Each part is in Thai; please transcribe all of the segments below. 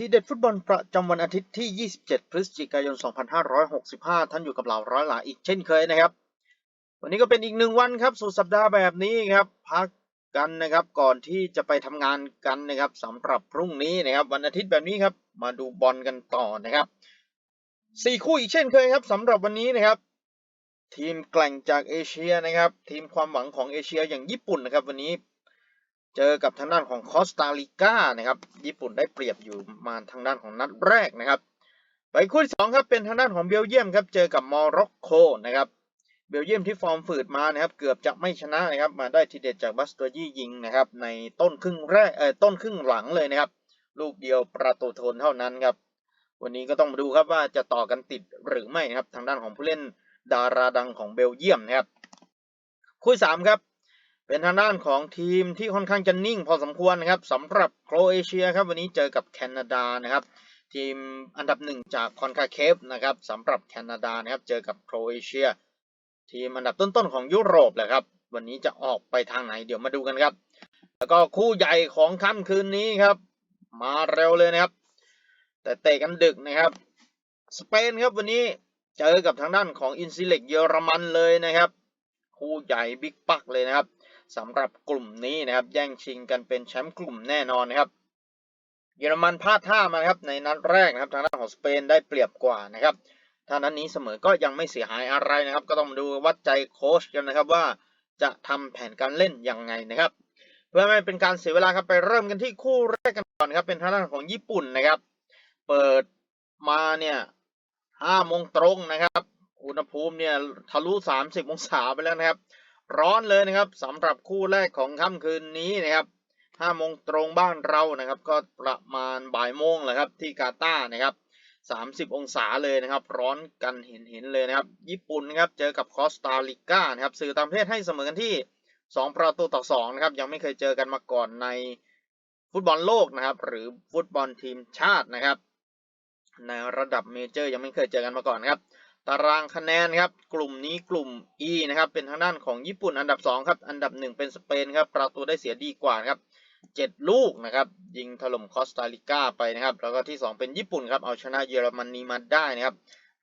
ทีเด็ดฟุตบอลประจำวันอาทิตย์ที่ 27 พฤศจิกายน 2565 ท่านอยู่กับเราร้อยหลาอีกเช่นเคยนะครับ วันนี้ก็เป็นอีกหนึ่งวันครับสุดสัปดาห์แบบนี้ครับ พักกันนะครับก่อนที่จะไปทำงานกันนะครับสำหรับพรุ่งนี้นะครับ วันอาทิตย์แบบนี้ครับ มาดูบอลกันต่อนะครับสี่คู่อีกเช่นเคยครับสำหรับวันนี้นะครับ ทีมแกล่งจากเอเชียนะครับ ทีมความหวังของเอเชียอย่างญี่ปุ่นนะครับ วันนี้ เจอกับทางด้านของคอสตาริกานะครับ ญี่ปุ่นได้เปรียบอยู่มาทางด้านของนัดแรกนะครับ ไปคู่ที่สองครับเป็นทางด้านของเบลเยียมครับ เจอกับโมร็อกโกนะครับเบลเยียมที่ฟอร์มฝืดมานะครับ เกือบจะไม่ชนะนะครับ มาได้ทีเด็ดจากบัสตัวยี่ยิงนะครับ ในต้นครึ่งแรกเอ่อต้นครึ่งหลังเลยนะครับ ลูกเดียวประตูทนเท่านั้นครับ วันนี้ก็ต้องมาดูครับว่าจะต่อกันติดหรือไม่นะครับ ทางด้านของผู้เล่นดาราดังของเบลเยียมนะครับ คู่ที่สามครับ เป็นทางด้านของทีมที่ค่อนข้างจะนิ่งพอสมควรนะครับสำหรับโครเอเชียครับวันนี้เจอกับแคนาดานะครับ ทีมอันดับหนึ่งจากคอนคาเคฟนะครับสำหรับแคนาดานะครับเจอกับโครเอเชีย ทีมอันดับต้นๆของยุโรปแหละครับ วันนี้จะออกไปทางไหนเดี๋ยวมาดูกันครับ แล้วก็คู่ใหญ่ของค่ำคืนนี้ครับ มาเร็วเลยนะครับ แต่เตะกันดึกนะครับ สเปนครับวันนี้เจอกับทางด้านของอินซิเล็กเยอรมันเลยนะครับ คู่ใหญ่บิ๊กปักเลยนะครับ สำหรับกลุ่มนี้นะครับ แย่งชิงกันเป็นแชมป์กลุ่มแน่นอนนะครับ เยอรมันพลาดท่ามาครับในนัดแรกนะครับ ทางด้านของสเปนได้เปรียบกว่านะครับถ้านั้นนี้เสมอก็ยังไม่เสียหายอะไรนะครับ ก็ต้องดูวัดใจโค้ชกันนะครับว่าจะทำแผนการเล่นยังไงนะครับ เพื่อไม่เป็นการเสียเวลาครับไปเริ่มกันที่คู่แรกกันก่อนครับ เป็นทางด้านของญี่ปุ่นนะครับ เปิดมาเนี่ยห้าโมงตรงนะครับ อุณหภูมิเนี่ยทะลุสามสิบองศาไปแล้วนะครับ ร้อนเลยนะครับสำหรับคู่แรกของค่ำคืนนี้นะครับห้าโมงตรงบ้านเรานะครับ ก็ประมาณบ่ายโมงแหละครับที่กาตาร์นะครับสามสิบองศาเลยนะครับ ร้อนกันเห็นเห็นเลยนะครับ ญี่ปุ่นนะครับเจอกับคอสตาริกานะครับสื่อต่างประเทศให้เสมอกันที่สองประตูต่อสองนะครับยังไม่เคยเจอกันมาก่อนในฟุตบอลโลกนะครับ หรือฟุตบอลทีมชาตินะครับ ในระดับเมเจอร์ยังไม่เคยเจอกันมาก่อนนะครับ ตารางคะแนนครับ กลุ่มนี้กลุ่ม E นะครับเป็นทางด้านของญี่ปุ่นอันดับ 2 ครับ อันดับ 1 เป็นสเปนครับประตูได้เสียดีกว่าครับ7 ลูกนะครับ ยิงถล่มคอสตาริกาไปนะครับ แล้วก็ที่ 2 เป็นญี่ปุ่นครับ เอาชนะเยอรมนีมาได้นะครับ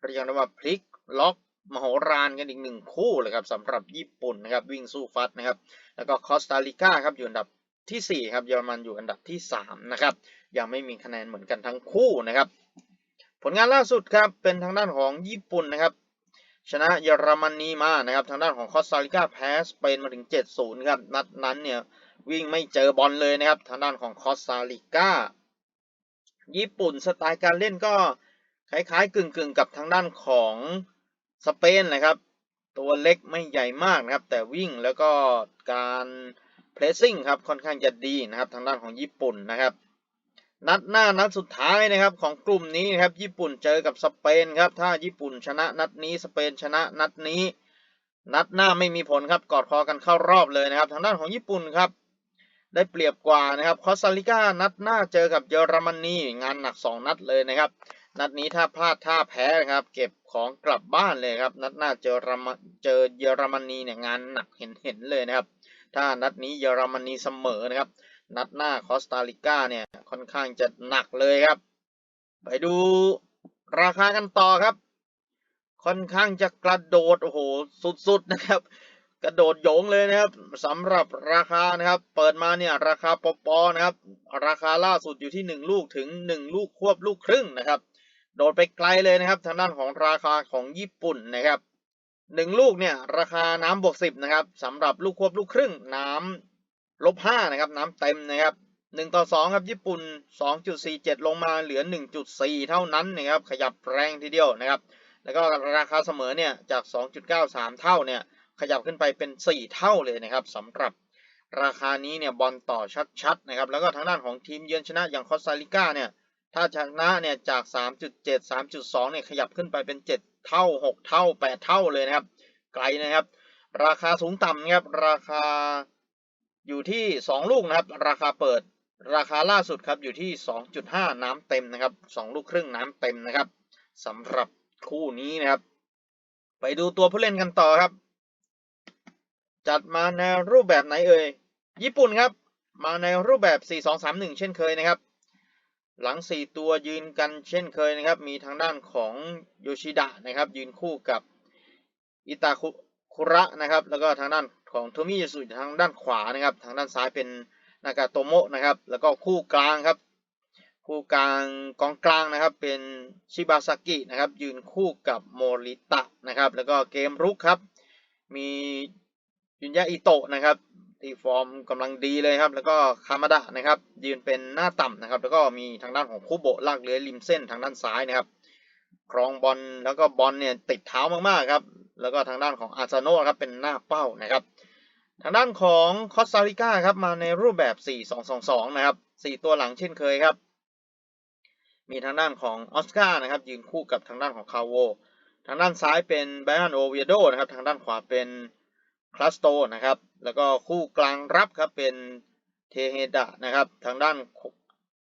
เรียกได้ว่าพลิกล็อกมโหฬารกันอีกหนึ่งคู่เลยครับสำหรับญี่ปุ่นนะครับวิ่งสู้ฟัดนะครับ แล้วก็คอสตาริกาครับอยู่อันดับทีสี่4 ครับเยอรมันอยู่อันดับที่ 3 นะครับ ยังไม่มีคะแนนเหมือนกันทั้งคู่นะครับ ผลงานล่าสุดครับเป็นทางด้านของญี่ปุ่นนะครับ ชนะเยอรมนีมานะครับทางด้านของคอสตาริกาแพ้สเปนมาถึง 7-0ครับนัดนั้นเนี่ยวิ่งไม่เจอบอลเลยนะครับ ทางด้านของคอสตาริกาญี่ปุ่นสไตล์การเล่นก็คล้ายๆกึ่งๆ กับทางด้านของสเปนนะครับ ตัวเล็กไม่ใหญ่มากนะครับ แต่วิ่งแล้วก็การเพรสซิ่งครับค่อนข้างจะดีนะครับ ทางด้านของญี่ปุ่นนะครับ นัดหน้านัดสุดท้ายนะครับของกลุ่มนี้นะครับญี่ปุ่นเจอกับสเปนครับถ้าญี่ปุ่นชนะนัดนี้สเปนชนะนัดนี้ นัดหน้าไม่มีผลครับกอดคอกันเข้ารอบเลยนะครับ ทางด้านของญี่ปุ่นครับ ได้เปรียบกว่านะครับคอสตาริกานัดหน้าเจอกับเยอรมนีงานหนัก 2 นัดเลยนะครับ นัดนี้ถ้าพลาดท่าแพ้นะครับ เก็บของกลับบ้านเลยครับ นัดหน้าเจอรมเจอเยอรมนีเนี่ยงานหนักเห็นเห็นเลยนะครับ ถ้านัดนี้เยอรมนีเสมอนะครับ นัดหน้าคอสตาริกาเนี่ยค่อนข้างจะหนักเลยครับ ไปดูราคากันต่อครับ ค่อนข้างจะกระโดดโอ้โหสุดๆนะครับ กระโดดโยงเลยนะครับสำหรับราคานะครับ เปิดมาเนี่ยราคาปอปอนะครับ ราคาล่าสุดอยู่ที่หนึ่งลูกถึงหนึ่งลูกควบลูกครึ่งนะครับ โดดไปไกลเลยนะครับ ทางด้านของราคาของญี่ปุ่นนะครับหนึ่งลูกเนี่ยราคาน้ำบวกสิบนะครับสำหรับลูกควบลูกครึ่งน้ำ ลบห้านะครับน้ำเต็มนะครับหนึ่งต่อสองครับญี่ปุ่นสองจุดสี่เจ็ดลงมาเหลือหนึ่งจุดสี่เท่านั้นนะครับขยับแรงทีเดียวนะครับ แล้วก็ราคาเสมอเนี่ยจากสองจุดเก้าสามเท่าเนี่ยขยับขึ้นไปเป็นสี่เท่าเลยนะครับสำหรับราคานี้เนี่ยบอลต่อชัดๆนะครับแล้วก็ทางด้านของทีมเยือนชนะอย่างคอสตาริกาเนี่ยถ้าชนะเนี่ยจาก 3.7 3.2เนี่ยขยับขึ้นไปเป็น 7 เท่า 6 เท่า 8 เท่าเลยนะครับไกลนะครับ ราคาสูงต่ำนะครับราคา อยู่ที่ 2 ลูกนะครับ ราคาเปิดราคาล่าสุดครับอยู่ที่ 2.5 น้ำเต็มนะครับ 2 ลูกครึ่งน้ำเต็มนะครับสำหรับคู่นี้นะครับ ไปดูตัวผู้เล่นกันต่อครับ จัดมาในรูปแบบไหนเอ่ยญี่ปุ่นครับ มาในรูปแบบ 4-2-3-1 เช่นเคยนะครับ หลัง 4 ตัวยืนกันเช่นเคยนะครับ มีทางด้านของโยชิดะนะครับ ยืนคู่กับอิตาคุระนะครับ แล้วก็ทางด้าน ของโทมิยาสุทางด้านขวานะครับ ทางด้านซ้ายเป็นนากาโตโมะนะครับ แล้วก็คู่กลางครับ คู่กลางกองกลางนะครับ เป็นชิบาซากินะครับ ยืนคู่กับโมริตะนะครับ แล้วก็เกมรุกครับ มียุนยะอิโตะนะครับที่ฟอร์มกำลังดีเลยครับ แล้วก็คามาดะนะครับ ยืนเป็นหน้าต่ำนะครับ แล้วก็มีทางด้านของคุโบะลากเลื้อยริมเส้นทางด้านซ้ายนะครับ ครองบอลแล้วก็บอลเนี่ยติดเท้ามากๆครับ แล้วก็ทางด้านของอาซาโนะครับเป็นหน้าเป้านะครับ ทางด้านของคอสตาริกาครับมาในรูปแบบ 4-2-2-2 นะครับ 4 ตัวหลังเช่นเคยครับ มีทางด้านของออสการ์นะครับยืนคู่กับทางด้านของคาโว ทางด้านซ้ายเป็นไบรอันโอเวียโดนะครับ ทางด้านขวาเป็นคลาสโตนะครับ แล้วก็คู่กลางรับครับเป็นเทเฮดะนะครับ ทางด้าน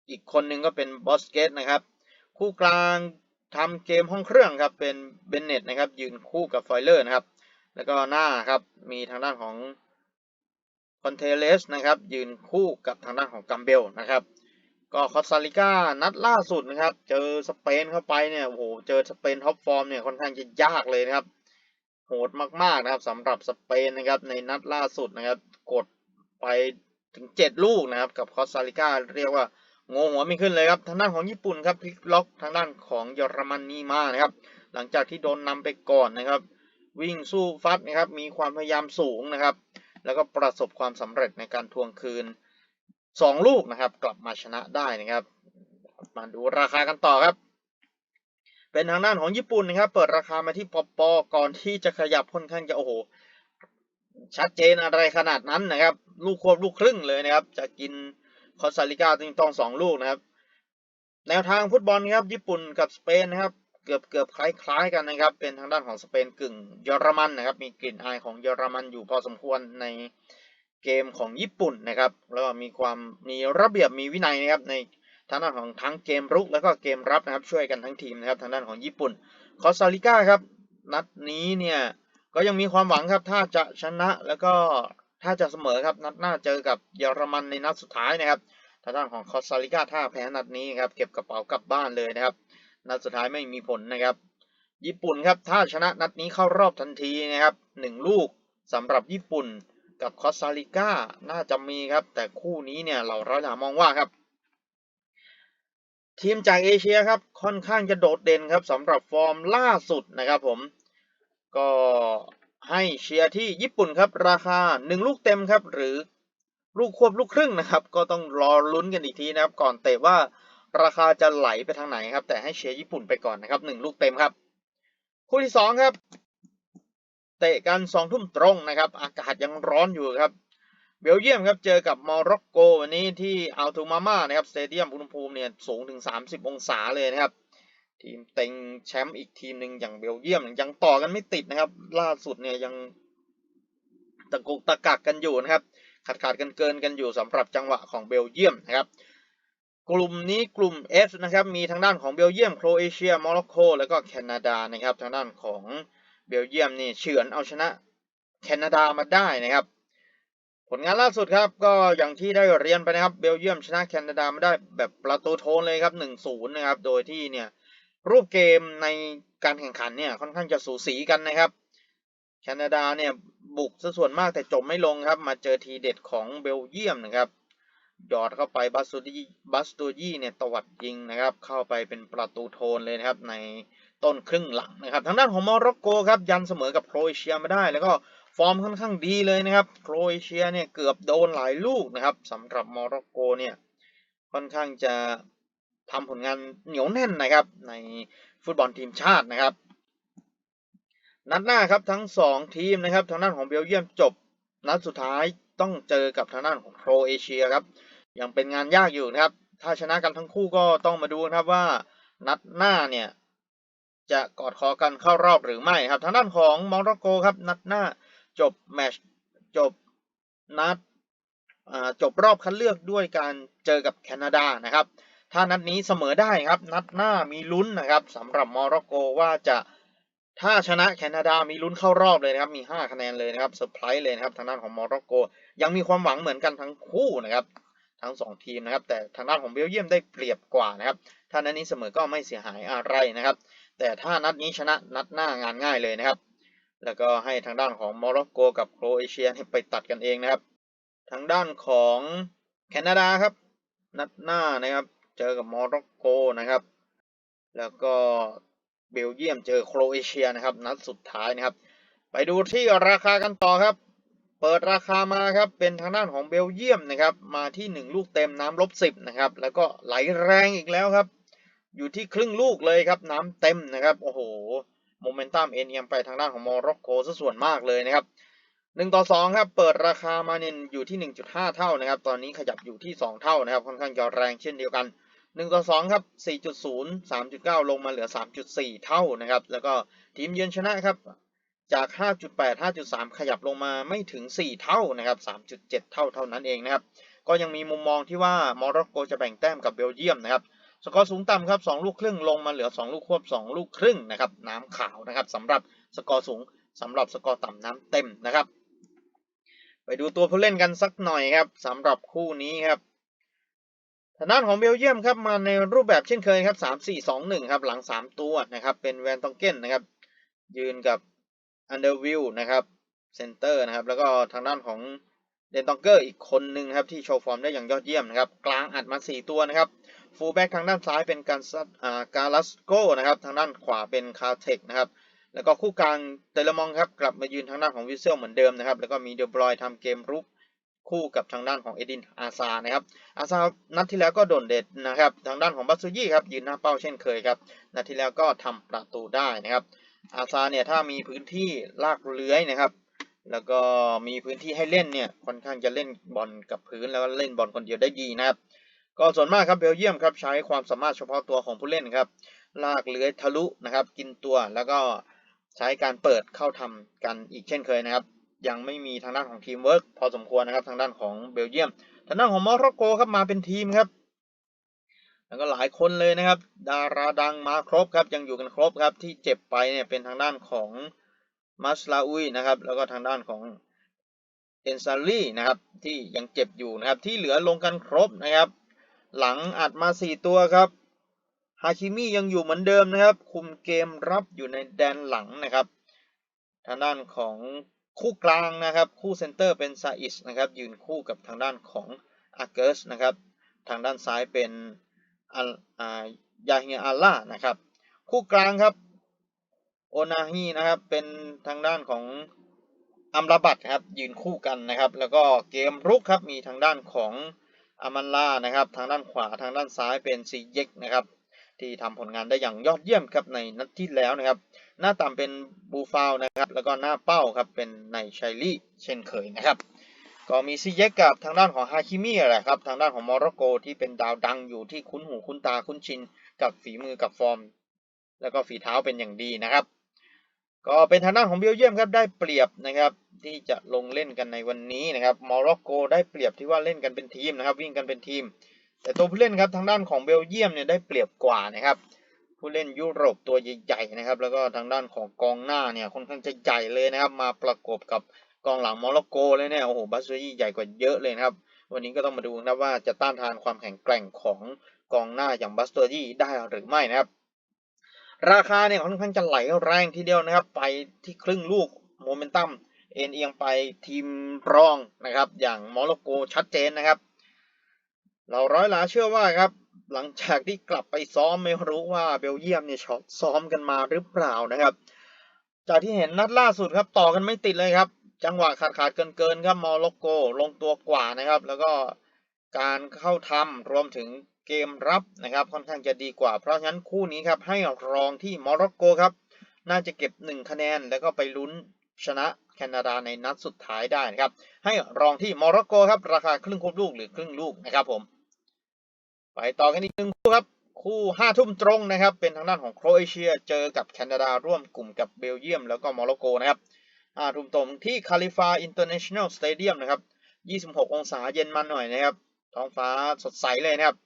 อีกคนหนึ่งก็เป็นบอสเกตนะครับ คู่กลางทำเกมห้องเครื่องครับเป็นเบนเน็ตนะครับยืนคู่กับไฟเลอร์นะครับ แล้วก็หน้าครับมีทางด้านของ คอนเทเลสนะครับยืนคู่กับทางด้านของกัมเบลนะครับ ก็คอสตาริกานัดล่าสุดนะครับ เจอสเปนเข้าไปเนี่ยโอ้โหเจอสเปนท็อปฟอร์มเนี่ยค่อนข้างจะยากเลยนะครับ โหดมากๆนะครับสำหรับสเปนนะครับในนัดล่าสุดนะครับ กดไปถึง 7 ลูกนะครับ กับคอสตาริกาเรียกว่างงหัวไม่ขึ้นเลยครับทางด้านของญี่ปุ่นครับพลิกล็อกทางด้านของเยอรมนีมานะครับ หลังจากที่โดนนำไปก่อนนะครับ วิ่งสู้ฟัดนะครับมีความพยายามสูงนะครับ แล้วก็ประสบความสำเร็จในการทวงคืน 2 ลูกนะครับ กลับมาชนะได้นะครับ มาดูราคากันต่อครับ เป็นทางด้านของญี่ปุ่นนะครับ เปิดราคามาที่ปอปอก่อนที่จะขยับค่อนข้างจะโอ้โหชัดเจนอะไรขนาดนั้นนะครับ ลูกควบลูกครึ่งเลยนะครับ จะกินคอสตาริกาจึงต้องสองลูกนะครับ แนวทางฟุตบอลครับญี่ปุ่นกับสเปนนะครับ เกือบเกือบคล้ายๆกันนะครับ เป็นทางด้านของสเปนกึ่งเยอรมันนะครับ มีกลิ่นอายของเยอรมันอยู่พอสมควรในเกมของญี่ปุ่นนะครับ แล้วก็มีความมีระเบียบมีวินัยนะครับในทางด้านของทั้งเกมรุกแล้วก็เกมรับนะครับ ช่วยกันทั้งทีมนะครับ ทางด้านของญี่ปุ่นคอสตาริกาครับ นัดนี้เนี่ยก็ยังมีความหวังครับ ถ้าจะชนะแล้วก็ถ้าจะเสมอครับนัดหน้าเจอกับเยอรมันในนัดสุดท้ายนะครับทางด้านของคอสตาริกาถ้าแพ้นัดนี้ครับเก็บกระเป๋ากลับบ้านเลยนะครับ นัดสุดท้ายไม่มีผลนะครับ ญี่ปุ่นครับถ้าชนะนัดนี้เข้ารอบทันทีนะครับหนึ่งลูกสำหรับญี่ปุ่นกับคอสตาริกาน่าจะมีครับ แต่คู่นี้เนี่ยเราเราหามองว่าครับ ทีมจากเอเชียครับค่อนข้างจะโดดเด่นครับสำหรับฟอร์มล่าสุดนะครับผมก็ให้เชียร์ที่ญี่ปุ่นครับ ราคา 1 ลูกเต็มครับ หรือลูกควบลูกครึ่งนะครับ ก็ต้องรอลุ้นกันอีกทีนะครับ ก่อนเตะว่า ราคาจะไหลไปทางไหนครับ แต่ให้เชียร์ญี่ปุ่นไปก่อนนะครับ1ลูกเต็มครับ คู่ที่2ครับ เตะกัน2ทุ่มตรงนะครับ อากาศยังร้อนอยู่ครับ เบลเยียมครับเจอกับโมร็อกโกวันนี้ที่อัลตูมาม่านะครับสเตเดียมอุณหภูมิเนี่ยสูงถึง 30 องศาเลยนะครับ ทีมเต็งแชมป์อีกทีมหนึ่งอย่างเบลเยียมยังต่อกันไม่ติดนะครับ ล่าสุดเนี่ยยังตะกุกตะกักกันอยู่นะครับขาดขาดกันเกินกันอยู่สำหรับจังหวะของเบลเยียมนะครับ กลุ่มนี้กลุ่ม F นะครับมีทางด้านของเบลเยียมโครเอเชียโมร็อกโกแล้วก็แคนาดานะครับทางด้านของเบลเยียมนี่เฉือนเอาชนะแคนาดามาได้นะครับ ผลงานล่าสุดครับก็อย่างที่ได้เรียนไปนะครับเบลเยียมชนะแคนาดามาได้แบบประตูโทนเลยครับ 1-0 นะครับโดยที่เนี่ยรูปเกมในการแข่งขันเนี่ยค่อนข้างจะสูสีกันนะครับแคนาดาเนี่ยบุกซะส่วนมากแต่จบไม่ลงครับ มาเจอทีเด็ดของเบลเยียมนะครับ หยอดเข้าไปบัสตูยี่บัสตูยี่เนี่ยตวัดยิงนะครับ เข้าไปเป็นประตูโทนเลยนะครับในต้นครึ่งหลังนะครับ ทางด้านของโมร็อกโกครับยันเสมอกับโครเอเชียมาได้ แล้วก็ฟอร์มค่อนข้างดีเลยนะครับโครเอเชียเนี่ยเกือบโดนหลายลูกนะครับสำหรับโมร็อกโกเนี่ยค่อนข้างจะทำผลงานเหนียวแน่นนะครับในฟุตบอลทีมชาตินะครับ นัดหน้าครับทั้ง 2 ทีมนะครับทางด้านของเบลเยียมจบนัดสุดท้ายต้องเจอกับทางด้านของโครเอเชียครับ ยังเป็นงานยากอยู่นะครับ ถ้าชนะกันทั้งคู่ก็ต้องมาดูนะครับว่านัดหน้าเนี่ยจะกอดคอกันเข้ารอบหรือไม่ครับ ทางด้านของโมร็อกโกครับ นัดหน้าจบแมชจบนัดจบรอบคัดเลือกด้วยการเจอกับแคนาดานะครับ ถ้านัดนี้เสมอได้ครับ นัดหน้ามีลุ้นนะครับสำหรับโมร็อกโกว่าจะถ้าชนะแคนาดามีลุ้นเข้ารอบเลยนะครับ มี 5 คะแนนเลยนะครับเซอร์ไพรส์เลยนะครับทางด้านของโมร็อกโก ยังมีความหวังเหมือนกันทั้งคู่นะครับ ทั้งสองทีมนะครับ แต่ทางด้านของเบลเยียมได้เปรียบกว่านะครับ ถ้านัดนี้เสมอก็ไม่เสียหายอะไรนะครับ แต่ถ้านัดนี้ชนะนัดหน้างานง่ายเลยนะครับ แล้วก็ให้ทางด้านของโมร็อกโกกับโครเอเชียไปตัดกันเองนะครับ ทางด้านของแคนาดาครับ นัดหน้านะครับ เจอกับโมร็อกโกนะครับ แล้วก็เบลเยียมเจอโครเอเชียนะครับ นัดสุดท้ายนะครับ ไปดูที่ราคากันต่อครับ ปิดราคามาครับเป็นทางด้านของเบลเยียมนะครับมาที่ 1 ลูกเต็มน้ำลบสิบนะครับแล้วก็ไหลแรงอีกแล้วครับ อยู่ที่ครึ่งลูกเลยครับน้ำเต็มนะครับโอ้โหโมเมนตัมเอ็นเอียงไปทางด้านของโมร็อกโกซะส่วนมากเลยนะครับ1ต่อ2ครับเปิดราคามาเนี่ยอยู่ที่ 1.5 เท่านะครับ ตอนนี้ขยับอยู่ที่ 2 เท่านะครับค่อนข้างจะแรงเช่นเดียวกัน1ต่อ2ครับ4.0 3.9 ลงมาเหลือ 3.4 เท่านะครับแล้วก็ทีมเยือนชนะครับ จาก 5.8 5.3 ขยับลงมาไม่ถึง 4 เท่านะครับ 3.7 เท่าเท่านั้นเองนะครับ ก็ยังมีมุมมองที่ว่าโมร็อกโกจะแบ่งแต้มกับเบลเยียมนะครับ สกอร์สูงต่ำครับ 2 ลูกครึ่งลงมาเหลือ 2 ลูกควบ 2 ลูกครึ่งนะครับ น้ำขาวนะครับสำหรับสกอร์สูงสำหรับสกอร์ต่ำน้ำเต็มนะครับ ไปดูตัวผู้เล่นกันสักหน่อยครับสำหรับคู่นี้ครับทางด้านของเบลเยียมครับมาในรูปแบบเช่นเคยครับ 3 4 2 1 ครับหลัง 3 ตัวนะครับเป็นแวนตองเก้นนะครับยืนกับ อันเดอร์วิลนะครับเซนเตอร์นะครับแล้วก็ทางด้านของเดนตองเกอร์อีกคนหนึ่งครับที่โชว์ฟอร์มได้อย่างยอดเยี่ยมนะครับกลางอัดมา4ตัวนะครับฟูลแบ็กทางด้านซ้ายเป็นการซัดอ่าการัสโกนะครับทางด้านขวาเป็นคาเทคนะครับแล้วก็คู่กลางเตลมองครับกลับมายืนทางด้านของวิเซลเหมือนเดิมนะครับแล้วก็มีเดบรอยทำเกมรุกคู่กับทางด้านของเอดินอาซานะครับอาซานัดที่แล้วก็โดดเด่นนะครับทางด้านของบัตซูยี่ครับยืนหน้าเป้าเช่นเคยครับนัดที่แล้วก็ทำประตูได้นะครับ อาซาเนี่ยถ้ามีพื้นที่ลากเลื้อยนะครับ แล้วก็มีพื้นที่ให้เล่นเนี่ยค่อนข้างจะเล่นบอลกับพื้นแล้วก็เล่นบอลคนเดียวได้ดีนะครับ ก็ส่วนมากครับเบลเยียมครับใช้ความสามารถเฉพาะตัวของผู้เล่นครับ ลากเลื้อยทะลุนะครับ กินตัวแล้วก็ใช้การเปิดเข้าทำกันอีกเช่นเคยนะครับ ยังไม่มีทางด้านของทีมเวิร์กพอสมควรนะครับทางด้านของเบลเยียม ทางด้านของโมร็อกโกครับมาเป็นทีมครับ แล้วก็หลายคนเลยนะครับ ดาราดังมาครบครับยังอยู่กันครบครับที่เจ็บไปเนี่ยเป็นทางด้านของมัสลาอุยนะครับ แล้วก็ทางด้านของเอนซารีนะครับที่ยังเจ็บอยู่นะครับที่เหลือลงกันครบนะครับ หลังอัดมา 4 ตัวครับฮาคิมิยังอยู่เหมือนเดิมนะครับ คุมเกมรับอยู่ในแดนหลังนะครับ ทางด้านของคู่กลางนะครับ คู่เซนเตอร์เป็นซาอิสนะครับยืนคู่กับทางด้านของอาเกสนะครับ ทางด้านซ้ายเป็น อัลอายาฮิอาล่านะครับ คู่กลางครับโอนาฮีนะครับเป็นทางด้านของอัมราบัตครับยืนคู่กันนะครับ แล้วก็เกมรุกครับมีทางด้านของอามันล่านะครับ ทางด้านขวาทางด้านซ้ายเป็นซีเยกนะครับที่ทำผลงานได้อย่างยอดเยี่ยมครับในนัดที่แล้วนะครับ หน้าต่ำเป็นบูฟาวนะครับ แล้วก็หน้าเป้าครับเป็นในชัยลี่เช่นเคยนะครับ ก็มีซีเยกกับทางด้านของฮาคิมิแหละครับ ทางด้านของโมร็อกโกที่เป็นดาวดังอยู่ที่คุ้นหูคุ้นตาคุ้นชิน กับฝีมือกับฟอร์ม แล้วก็ฝีเท้าเป็นอย่างดีนะครับ ก็เป็นทางด้านของเบลเยียมครับได้เปรียบนะครับที่จะลงเล่นกันในวันนี้นะครับโมร็อกโกได้เปรียบที่ว่าเล่นกันเป็นทีมนะครับ วิ่งกันเป็นทีม แต่ตัวผู้เล่นครับทางด้านของเบลเยียมเนี่ยได้เปรียบกว่านะครับผู้เล่นยุโรปตัวใหญ่ๆนะครับ แล้วก็ทางด้านของกองหน้าเนี่ยค่อนข้างจะใหญ่เลยนะครับ มาประกบกับ กองหลังโมร็อกโกเลยเนี่ยโอ้โหบัสซูยี่ใหญ่กว่าเยอะเลยนะครับ วันนี้ก็ต้องมาดูนะว่าจะต้านทานความแข็งแกร่งของกองหน้าอย่างบัสเตอร์ยี่ได้หรือไม่นะครับ ราคาเนี่ยค่อนข้างจะไหลแรงทีเดียวนะครับ ไปที่ครึ่งลูกโมเมนตัมเอ็นเอียงไปทีมรองนะครับ อย่างโมร็อกโกชัดเจนนะครับเราร้อยหลาเชื่อว่าครับหลังจากที่กลับไปซ้อมไม่รู้ว่าเบลเยียมเนี่ยช็อตซ้อมกันมาหรือเปล่านะครับ จากที่เห็นนัดล่าสุดครับต่อกันไม่ติดเลยครับ จังหวะขาดขาดเกินเกินๆครับโมร็อกโกลงตัวกว่านะครับ แล้วก็การเข้าทำรวมถึงเกมรับนะครับค่อนข้างจะดีกว่า เพราะฉะนั้นคู่นี้ครับให้รองที่โมร็อกโกครับ น่าจะเก็บ 1 คะแนน แล้วก็ไปลุ้นชนะแคนาดาในนัดสุดท้ายได้นะครับ ให้รองที่โมร็อกโกครับ ราคาครึ่งควบลูกหรือครึ่งลูกนะครับผมไปต่อกันอีกหนึ่งคู่ครับ คู่ห้าทุ่มตรงนะครับ เป็นทางด้านของโครเอเชียเจอกับแคนาดาร่วมกลุ่มกับเบลเยียม แล้วก็โมร็อกโกนะครับ ห้าทุ่มตรงที่คาลิฟาอินเตอร์เนชั่นแนลสเตเดียมนะครับ 26 องศาเย็นมาหน่อยนะครับ ท้องฟ้าสดใสเลยนะครับ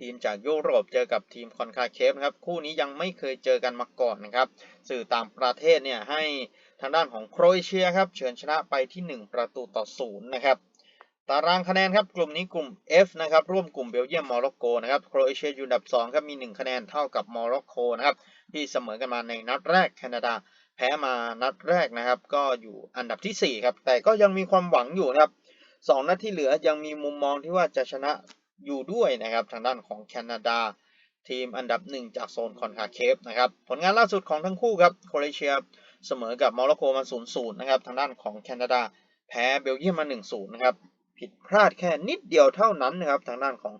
ทีมจากยุโรปเจอกับทีมคอนคาเคฟนะครับ คู่นี้ยังไม่เคยเจอกันมาก่อนนะครับ สื่อต่างประเทศเนี่ยให้ทางด้านของโครเอเชียครับ เฉือนชนะไปที่ 1 ประตูต่อศูนย์นะครับ ตารางคะแนนครับ กลุ่มนี้กลุ่ม F นะครับ ร่วมกลุ่มเบลเยียม โมร็อกโกนะครับ โครเอเชียอยู่อันดับ2ครับ มี 1 คะแนนเท่ากับโมร็อกโกนะครับ ที่เสมอกันมาในนัดแรก แคนาดา แพ้มานัดแรกนะครับ ก็อยู่อันดับทีสี่ 4 ครับ แต่ก็ยังมีความหวังอยู่นะครับ2นัดที่เหลือยังมีมุมมองที่ว่าจะชนะอยู่ด้วยนะครับ ทางด้านของแคนาดา ทีมอันดับ 1 จากโซนคอนคาเคฟนะครับ ผลงานล่าสุดของทั้งคู่ครับโครเอเชียเสมอกับโมร็อกโกมา0-0นะครับ ทางด้านของแคนาดาแพ้เบลเยียมมา 1-0 นะครับ ผิดพลาดแค่นิดเดียวเท่านั้นนะครับ ทางด้านของ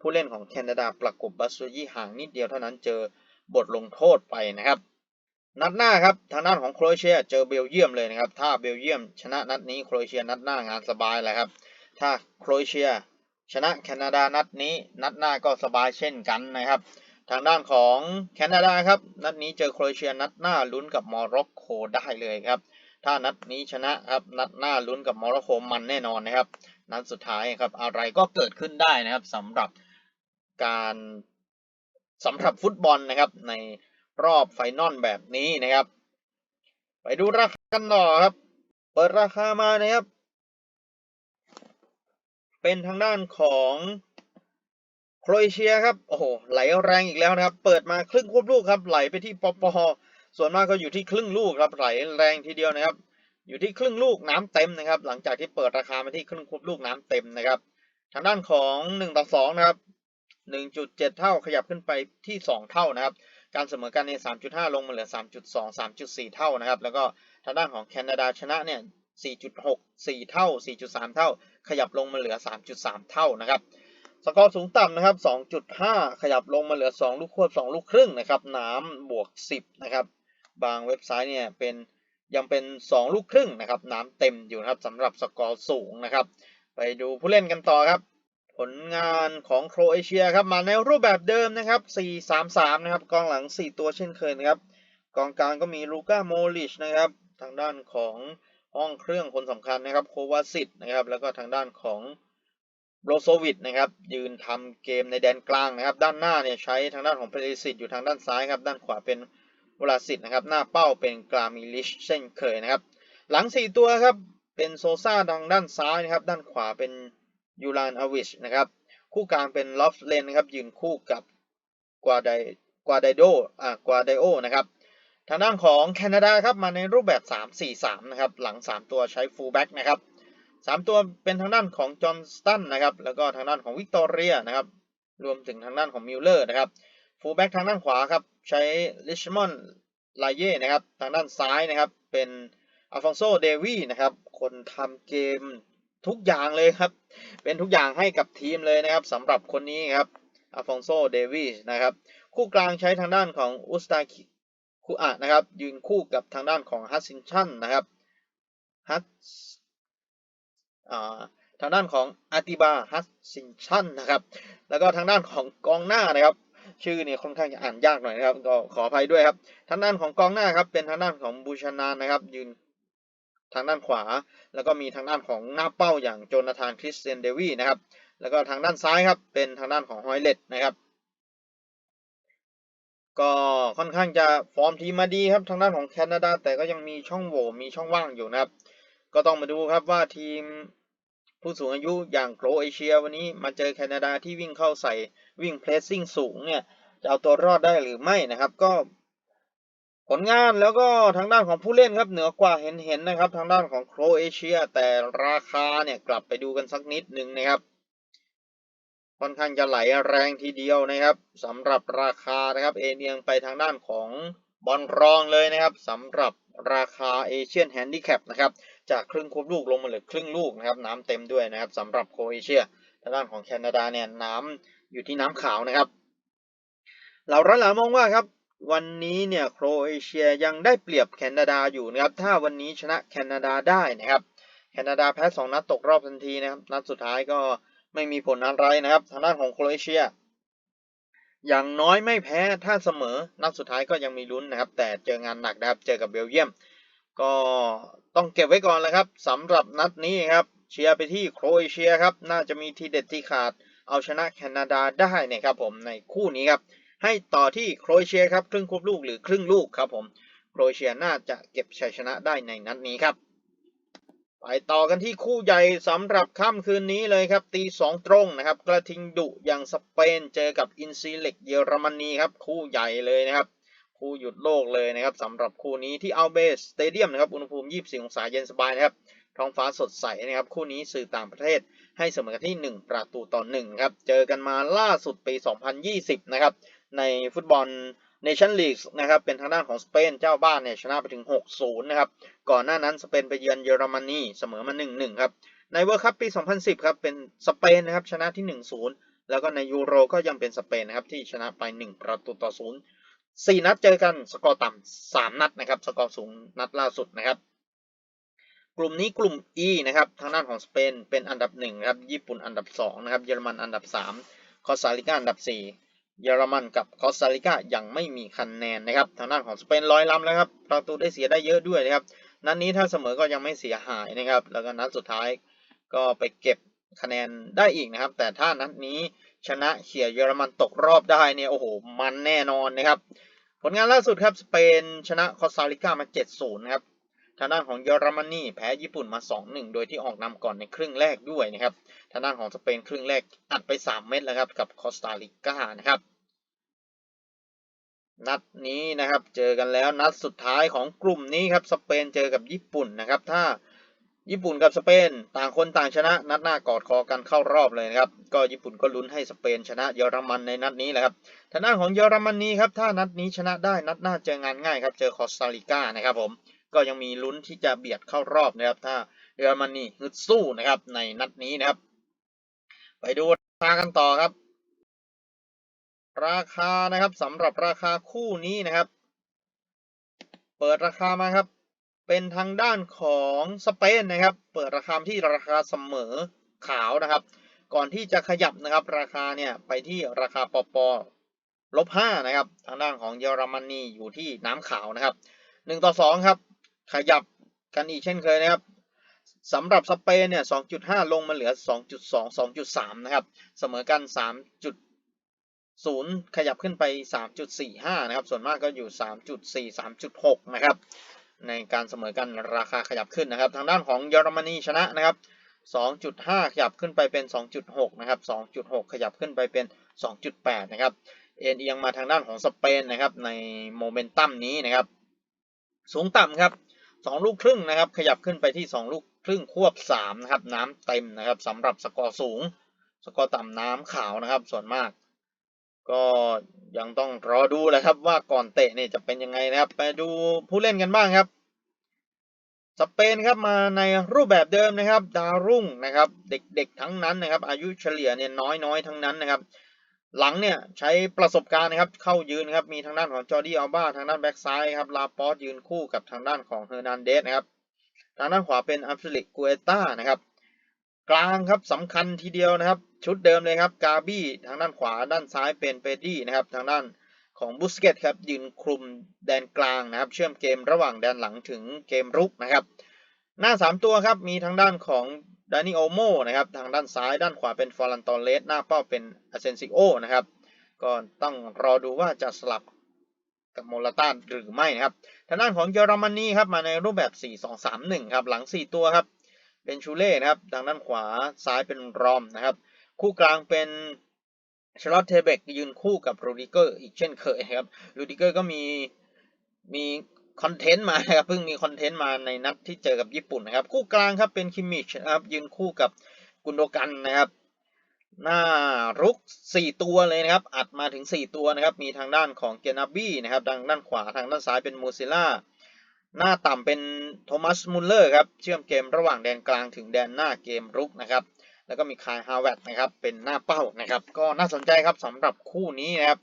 ผู้เล่นของแคนาดาประกบบัสซูยี่ห่างนิดเดียวเท่านั้นเจอบทลงโทษไปนะครับ นัดหน้าครับทางด้านของโครเอเชียเจอเบลเยียมเลยนะครับ ถ้าเบลเยียม ชนะนัดนี้โครเอเชียนัดหน้างานสบายแหละครับ ถ้าโครเอเชีย ชนะแคนาดานัดนี้ นัดหน้าก็สบายเช่นกันนะครับ ทางด้านของแคนาดาครับนัดนี้เจอโครเอเชียนัดหน้าลุ้นกับโมร็อกโกได้เลยครับถ้านัดนี้ชนะครับนัดหน้าลุ้นกับโมร็อกโกมันแน่นอนนะครับ นัดสุดท้ายครับอะไรก็เกิดขึ้นได้นะครับสำหรับการสำหรับฟุตบอลนะครับใน รอบไฟนอลแบบนี้นะครับ ไปดูราคากันต่อครับ เปิดราคามานะครับ เป็นทางด้านของโครเอเชียครับ โอ้โห ไหลแรงอีกแล้วนะครับ เปิดมาครึ่งควบลูกครับ ไหลไปที่ปปส่วนมากก็อยู่ที่ครึ่งลูกครับ ไหลแรงทีเดียวนะครับ อยู่ที่ครึ่งลูกน้ำเต็มนะครับ หลังจากที่เปิดราคามาที่ครึ่งควบลูกน้ำเต็มนะครับ ทางด้านของ1ต่อ2นะครับ 1.7 เท่าขยับขึ้นไปที่ 2 เท่านะครับ การเสมอกันใน 3.5 ลงมาเหลือ 3.2 3.4 เท่านะครับ แล้วก็ทางด้านของแคนาดาชนะเนี่ย 4.6 4 เท่า 4.3 เท่า ขยับลงมาเหลือ 3.3 เท่านะครับ สกอร์สูงต่ำนะครับ 2.5 ขยับลงมาเหลือ 2 ลูกควบ 2 ลูกครึ่งนะครับ น้ำบวก 10 นะครับ บางเว็บไซต์เนี่ยเป็นยังเป็น 2 ลูกครึ่งนะครับ น้ำเต็มอยู่นะครับสำหรับสกอร์สูงนะครับ ไปดูผู้เล่นกันต่อครับ ผลงานของโครเอเชียครับมาในรูปแบบเดิมนะครับ 4-3-3 นะครับกองหลัง 4 ตัวเช่นเคยนะครับ กองกลางก็มีลูก้าโมลิชนะครับทางด้านของห้องเครื่องคนสำคัญนะครับโควาซิตนะครับแล้วก็ทางด้านของโบรโซวิดนะครับยืนทำเกมในแดนกลางนะครับ ด้านหน้าเนี่ยใช้ทางด้านของเพลิสิตอยู่ทางด้านซ้ายครับด้านขวาเป็นวลาสิตนะครับหน้าเป้าเป็นกรามิลิชเช่นเคยนะครับ หลัง 4 ตัวครับเป็นโซซ่าทางด้านซ้ายนะครับ ด้านขวาเป็น ยูรานอวิชนะครับ คู่กลางเป็นลอฟเลนนะครับ ยืนคู่กับกวาไดกวาไดโดอ่ากวาไดโอนะครับ ทางด้านของแคนาดาครับมาในรูปแบบ 3-4-3 นะครับ หลัง 3 ตัวใช้ฟูลแบ็กนะครับ 3 ตัวเป็นทางด้านของจอห์นสตันนะครับ แล้วก็ทางด้านของวิกตอเรียนะครับ รวมถึงทางด้านของมิลเลอร์นะครับฟูลแบ็กทางด้านขวาครับ ใช้ลิชมอนลาเย่นะครับ ทางด้านซ้ายนะครับเป็นอัลฟองโซเดวีนะครับ คนทำเกม ทุกอย่างเลยครับ เป็นทุกอย่างให้กับทีมเลยนะครับสำหรับคนนี้ครับอัลฟองโซเดวีนะครับ คู่กลางใช้ทางด้านของอุสตาคุอะนะครับ ยืนคู่กับทางด้านของฮัตซินชันนะครับฮัตทางด้านของอาติบาฮัตซินชันนะครับ แล้วก็ทางด้านของกองหน้านะครับ ชื่อเนี่ยค่อนข้างจะอ่านยากหน่อยนะครับ ก็ขออภัยด้วยครับ ทางด้านของกองหน้าครับเป็นทางด้านของบูชานานนะครับ ยืน ทางด้านขวา แล้วก็มีทางด้านของหน้าเป้าอย่างโจนาธานคริสเตียนเดวีนะครับ แล้วก็ทางด้านซ้ายครับเป็นทางด้านของฮอยเลตนะครับ ก็ค่อนข้างจะฟอร์มทีมมาดีครับทางด้านของแคนาดา แต่ก็ยังมีช่องโหว่มีช่องว่างอยู่นะครับ ก็ต้องมาดูครับว่าทีมผู้สูงอายุอย่างโครเอเชียวันนี้มาเจอแคนาดาที่วิ่งเข้าใส่วิ่งเพรสซิ่งสูงเนี่ยจะเอาตัวรอดได้หรือไม่นะครับ ก็ ผลงานแล้วก็ทางด้านของผู้เล่นครับเหนือกว่าเห็นเห็นะครับ ทางด้านของโครเอเชีย แต่ราคาเนี่ยกลับไปดูกันสักนิดหนึ่งนะครับ ค่อนข้างจะไหลแรงทีเดียวนะครับสำหรับราคานะครับเอเนียงไปทางด้านของบอลรองเลยนะครับสำหรับราคาเอเชียนแฮนดิแคปนะครับจากครึ่งควบลูกลงมาเหลือครึ่งลูกนะครับน้ำเต็มด้วยนะครับสำหรับโครเอเชียทางด้านของแคนาดาเนี่ยน้ำอยู่ที่น้ำขาวนะครับเราร้านหลามองว่าครับ วันนี้เนี่ยโครเอเชียยังได้เปรียบแคนาดาอยู่นะครับ ถ้าวันนี้ชนะแคนาดาได้นะครับ แคนาดาแพ้สองนัดตกรอบทันทีนะครับ นัดสุดท้ายก็ไม่มีผลอะไรนะครับ ทางด้านของโครเอเชีย อย่างน้อยไม่แพ้ ถ้าเสมอ นัดสุดท้ายก็ยังมีลุ้นนะครับ แต่เจองานหนักนะครับ เจอกับเบลเยียม ก็ต้องเก็บไว้ก่อนแล้วครับสำหรับนัดนี้ครับ เชียร์ไปที่โครเอเชียครับ น่าจะมีทีเด็ดที่ขาด เอาชนะแคนาดาได้นะครับผมในคู่นี้ครับ ให้ต่อที่โครเอเชียครับครึ่งควบลูกหรือครึ่งลูกครับผมโครเอเชียน่าจะเก็บชัยชนะได้ในนัดนี้ครับ ไปต่อกันที่คู่ใหญ่สำหรับค่ำคืนนี้เลยครับตีสองตรงนะครับกระทิงดุอย่างสเปนเจอกับอินซีเล็กเยอรมนีครับคู่ใหญ่เลยนะครับคู่หยุดโลกเลยนะครับสำหรับคู่นี้ที่อัลเบสสเตเดียมนะครับอุณหภูมิ 24 องศาเย็นสบายนะครับท้องฟ้าสดใสนะครับ คู่นี้สื่อต่างประเทศให้เสมอกันที่ 1 ประตูต่อ1ครับ เจอกันมาล่าสุดปี 2020 นะครับ ในฟุตบอลเนชั่นลีกนะครับเป็นทางด้านของสเปนเจ้าบ้านเนี่ยชนะไปถึง 6-0 นะครับ ก่อนหน้านั้นสเปนไปเยือนเยอรมนีเสมอมา 1-1 ครับ ในเวิร์คัพปี 2010 ครับ เป็นสเปนนะครับชนะที่ 1-0 แล้วก็ในยูโรก็ยังเป็นสเปนนะครับที่ชนะไป 1 ประตูต่อ 0 4 นัดเจอกันสกอร์ต่ำ 3 นัดนะครับสกอร์สูงนัดล่าสุดนะครับ กลุ่มนี้กลุ่ม E นะครับทางด้านของสเปนเป็นอันดับ1ครับญี่ปุ่นอันดับ2นะครับเยอรมันอันดับ 3 คอสตาริกาอันดับ 4 เยอรมันกับคอสตาริกายังไม่มีคะแนนนะครับ ทางด้านของสเปนร้อยล้ำแล้วครับประตูได้เสียได้เยอะด้วยนะครับ นัดนนี้ถ้าเสมอก็ยังไม่เสียหายนะครับ แล้วก็นัดสุดท้ายก็ไปเก็บคะแนนได้อีกนะครับ แต่ถ้านัดนี้ชนะเขี่ยเยอรมันตกรอบได้เนี่ยโอ้โหมันแน่นอนนะครับ ผลงานล่าสุดครับสเปนชนะคอสตาริกามา 7-0 นะครับ ทางด้านของเยอรมนีแพ้ญี่ปุ่นมา 2-1 โดยที่ออกนำก่อนในครึ่งแรกด้วยนะครับ ทางด้านของสเปนครึ่งแรกอัดไป 3 เม็ดแล้วครับกับคอสตาริกานะครับนัดนี้นะครับเจอกันแล้วนัดสุดท้ายของกลุ่มนี้ครับสเปนเจอกับญี่ปุ่นนะครับ ถ้าญี่ปุ่นกับสเปนต่างคนต่างชนะ นัดหน้ากอดคอกันเข้ารอบเลยนะครับ ก็ญี่ปุ่นก็ลุ้นให้สเปนชนะเยอรมันในนัดนี้แหละครับทางด้านของเยอรมนีครับถ้านัดนี้ชนะได้นัดหน้าเจองานง่ายครับเจอคอสตาริกานะครับผม ก็ยังมีลุ้นที่จะเบียดเข้ารอบนะครับ ถ้าเยอรมนีฮึดสู้นะครับในนัดนี้นะครับ ไปดูราคากันต่อครับ ราคานะครับสำหรับราคาคู่นี้นะครับ เปิดราคามาครับ เป็นทางด้านของสเปนนะครับ เปิดราคาที่ราคาเสมอขาวนะครับ ก่อนที่จะขยับนะครับ ราคาเนี่ยไปที่ราคาปอปอลบห้านะครับ ทางด้านของเยอรมนีอยู่ที่น้ำขาวนะครับหนึ่งต่อสองครับ ขยับกันอีกเช่นเคยนะครับสำหรับสเปนเนี่ย 2.5 ลงมาเหลือ 2.2 2.3 นะครับ เสมอกัน 3.0 ขยับขึ้นไป 3.45 นะครับ ส่วนมากก็อยู่ 3.4 3.6 นะครับ ในการเสมอกันราคาขยับขึ้นนะครับ ทางด้านของเยอรมนีชนะนะครับ 2.5 ขยับขึ้นไปเป็น 2.6 นะครับ 2.6 ขยับขึ้นไปเป็น 2.8 นะครับ เอ็นเอียงมาทางด้านของสเปนนะครับ ในโมเมนตัมนี้นะครับ สูงต่ำครับ สองลูกครึ่งนะครับ ขยับขึ้นไปที่ 2 ลูกครึ่งควบ3นะครับ น้ำเต็มนะครับสำหรับสกอร์สูง สกอร์ต่ำน้ำขาวนะครับ ส่วนมาก ก็ยังต้องรอดูแหละครับว่าก่อนเตะเนี่ยจะเป็นยังไงนะครับ ไปดูผู้เล่นกันบ้างครับสเปนครับมาในรูปแบบเดิมนะครับ ดาวรุ่งนะครับ เด็กๆทั้งนั้นนะครับ อายุเฉลี่ยเนี่ยน้อยๆทั้งนั้นนะครับ หลังเนี่ยใช้ประสบการณ์นะครับเข้ายืนครับมีทางด้านของจอร์ดี้อัลบาทางด้านแบ็กซ้ายครับลาปอสยืนคู่กับทางด้านของเฮอร์นันเดสนะครับทางด้านขวาเป็นอัฟริกกูเอต้านะครับกลางครับสำคัญทีเดียวนะครับ ชุดเดิมเลยครับกาบี้ทางด้านขวาด้านซ้ายเป็นเปดี้นะครับทางด้านของบุสเกตครับยืนคลุมแดนกลางนะครับ เชื่อมเกมระหว่างแดนหลังถึงเกมรุกนะครับ หน้า 3 ตัวครับ มีทางด้านของดานิโอโมนะครับ ทางด้านซ้ายด้านขวาเป็นฟอรันตอเลสหน้าเป้าเป็นอาเซนซิโอนะครับ ก็ต้องรอดูว่าจะสลับกับโมลาตาหรือไม่นะครับ ทางด้านของเยอรมนีครับมาในรูปแบบ 4-2-3-1 ครับ หลัง 4 ตัวครับ เป็นชูเล่นะครับ ทางด้านขวาซ้ายเป็นรอมนะครับ คู่กลางเป็นชาร์ลอตเทเบกยืนคู่กับโรดิเกอร์อีกเช่นเคยครับ โรดิเกอร์ก็มีมี คอนเทนต์มาครับเพิ่งมีคอนเทนต์มาในนัดที่เจอกับญี่ปุ่นนะครับ คู่กลางครับเป็นคิมมิชนะครับยืนคู่กับกุนโดกันนะครับ หน้ารุก 4 ตัวเลยนะครับ อัดมาถึง 4 ตัวนะครับ มีทางด้านของเกนาบี้นะครับทางด้านขวาทางด้านซ้ายเป็นมูซิล่าหน้าต่ำเป็นโทมัสมุลเลอร์ครับเชื่อมเกมระหว่างแดนกลางถึงแดนหน้าเกมรุกนะครับ แล้วก็มีคายฮาวเวตนะครับ เป็นหน้าเป้านะครับ ก็น่าสนใจครับสำหรับคู่นี้นะครับ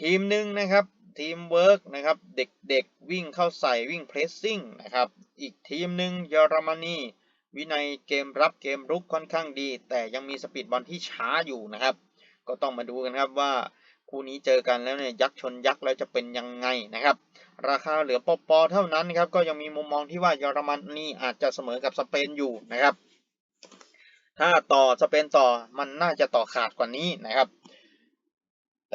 ทีมหนึ่งนะครับ ทีมเวิร์กนะครับ เด็กๆ วิ่งเข้าใส่วิ่งเพรสซิ่งนะครับ อีกทีมหนึ่งเยอรมนีวินัยเกมรับเกมรุกค่อนข้างดี แต่ยังมีสปีดบอลที่ช้าอยู่นะครับ ก็ต้องมาดูกันครับว่าคู่นี้เจอกันแล้วเนี่ยยักษ์ชนยักษ์แล้วจะเป็นยังไงนะครับ ราคาเหลือปอปอเท่านั้นครับก็ยังมีมุมมองที่ว่าเยอรมนีอาจจะเสมอกับสเปนอยู่นะครับ ถ้าต่อสเปนต่อมันน่าจะต่อขาดกว่านี้นะครับ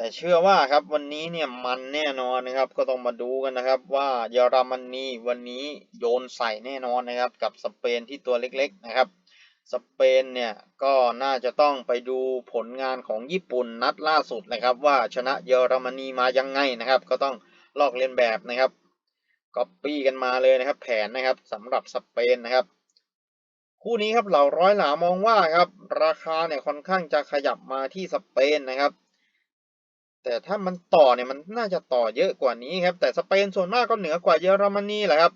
แต่เชื่อว่าครับวันนี้เนี่ยมันแน่นอนนะครับ ก็ต้องมาดูกันนะครับ ว่าเยอรมนีวันนี้โยนใส่แน่นอนนะครับ กับสเปนที่ตัวเล็กๆนะครับ สเปนเนี่ยก็น่าจะต้องไปดูผลงานของญี่ปุ่นนัดล่าสุดนะครับ ว่าชนะเยอรมนีมายังไงนะครับ ก็ต้องลอกเลียนแบบนะครับก๊อปปี้กันมาเลยนะครับ แผนนะครับสำหรับสเปนนะครับ คู่นี้ครับเหล่าร้อยหลามองว่าครับราคาเนี่ยค่อนข้างจะขยับมาที่สเปนนะครับ แต่ถ้ามันต่อเนี่ยมันน่าจะต่อเยอะกว่านี้ครับ แต่สเปนส่วนมากก็เหนือกว่าเยอรมนีแหละครับ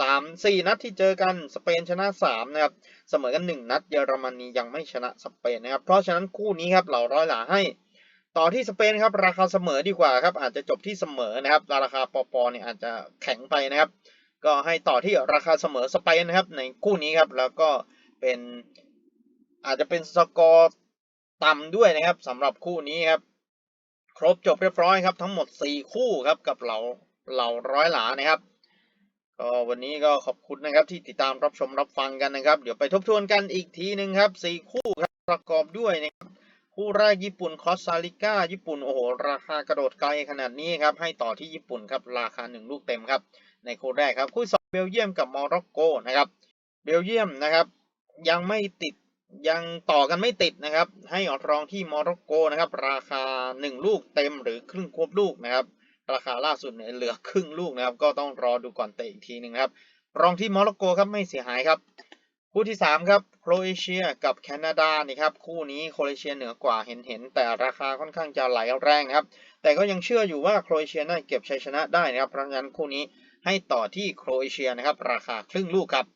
สามสี่นัดที่เจอกันสเปนชนะสามนะครับเสมอกันหนึ่งนัดเยอรมนียังไม่ชนะสเปนนะครับ เพราะฉะนั้นคู่นี้ครับเหล่าร้อยหลาให้ ต่อที่สเปนครับราคาเสมอดีกว่าครับ อาจจะจบที่เสมอนะครับ ราคาปอปอเนี่ยอาจจะแข็งไปนะครับ ก็ให้ต่อที่ราคาเสมอสเปนนะครับในคู่นี้ครับแล้วก็เป็นอาจจะเป็นสกอร์ต่ำด้วยนะครับสำหรับคู่นี้ครับ ครบจบเรียบร้อยครับทั้งหมด 4 คู่ครับกับเหล่าเหล่าร้อยหลานะครับก็วันนี้ก็ขอบคุณนะครับที่ติดตามรับชมรับฟังกันนะครับ เดี๋ยวไปทบทวนกันอีกทีหนึ่งครับ 4 คู่ครับประกอบด้วยนะครับคู่แรกญี่ปุ่นคอสตาริก้าญี่ปุ่นโอ้โหราคากระโดดไกลขนาดนี้ครับให้ต่อที่ญี่ปุ่นครับราคา 1 ลูกเต็มครับ ในคู่แรกครับคู่สองเบลเยียมกับโมร็อกโกนะครับเบลเยียมนะครับยังไม่ติด ยังต่อกันไม่ติดนะครับ ให้รองที่โมร็อกโกนะครับ ราคา 1 ลูกเต็มหรือครึ่งควบลูกนะครับ ราคาล่าสุดเนี่ยเหลือครึ่งลูกนะครับ ก็ต้องรอดูก่อนเตะอีกทีหนึ่งครับ รองที่โมร็อกโกครับไม่เสียหายครับคู่ที่ 3 ครับโครเอเชียกับแคนาดานี่ครับคู่นี้โครเอเชียเหนือกว่าเห็นเห็นแต่ราคาค่อนข้างจะไหลแรงนะครับ แต่ก็ยังเชื่ออยู่ว่าโครเอเชียน่าเก็บชัยชนะได้นะครับเพราะงั้นคู่นี้ให้ต่อที่โครเอเชียนะครับ ราคาครึ่งลูกครับ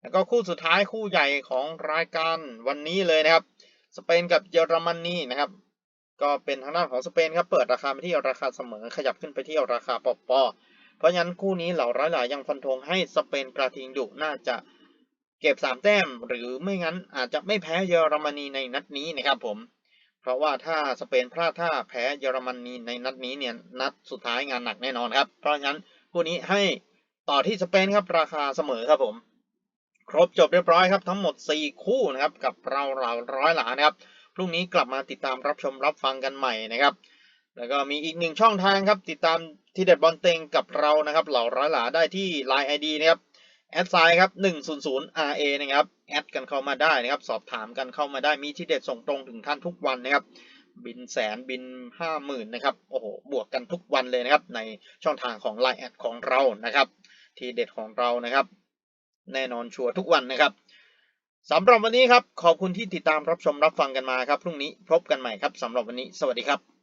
แล้วก็คู่สุดท้ายคู่ใหญ่ของรายการวันนี้เลยนะครับ สเปนกับเยอรมนีนะครับ ก็เป็นทางด้านของสเปนครับเปิดราคาไปที่ราคาเสมอขยับขึ้นไปที่ราคาปอปอเพราะฉะนั้นคู่นี้เหล่าร้อยหลายยังฟันธงให้สเปนกระทิงดุน่าจะเก็บสามแต้ม หรือไม่งั้นอาจจะไม่แพ้เยอรมนีในนัดนี้นะครับผม เพราะว่าถ้าสเปนพลาดท่าแพ้เยอรมนีในนัดนี้เนี่ยนัดสุดท้ายงานหนักแน่นอนครับ เพราะฉะนั้นคู่นี้ให้ต่อที่สเปนครับราคาเสมอครับผม ครบจบเรียบร้อยครับทั้งหมด 4 คู่นะครับกับเราเราร้อยหลานะครับพรุ่งนี้กลับมาติดตามรับชมรับฟังกันใหม่นะครับ แล้วก็มีอีกหนึ่งช่องทางครับ ติดตามทีเด็ดบอลเต็งกับเรานะครับ เหล่าร้อยหลาได้ที่ Line ID นะครับแอดไซน์ครับ100 RA นะครับแอดกันเข้ามาได้นะครับ สอบถามกันเข้ามาได้มีที่เด็ดส่งตรงถึงท่านทุกวันนะครับ บินแสนบินห้าหมื่นนะครับโอ้โหบวกกันทุกวันเลยนะครับ ในช่องทางของ Line แอดของเรานะครับ ทีเด็ดของเรานะครับ แน่นอนชัวร์ทุกวันนะครับสำหรับวันนี้ครับขอบคุณที่ติดตามรับชมรับฟังกันมาครับพรุ่งนี้พบกันใหม่ครับสำหรับวันนี้สวัสดีครับ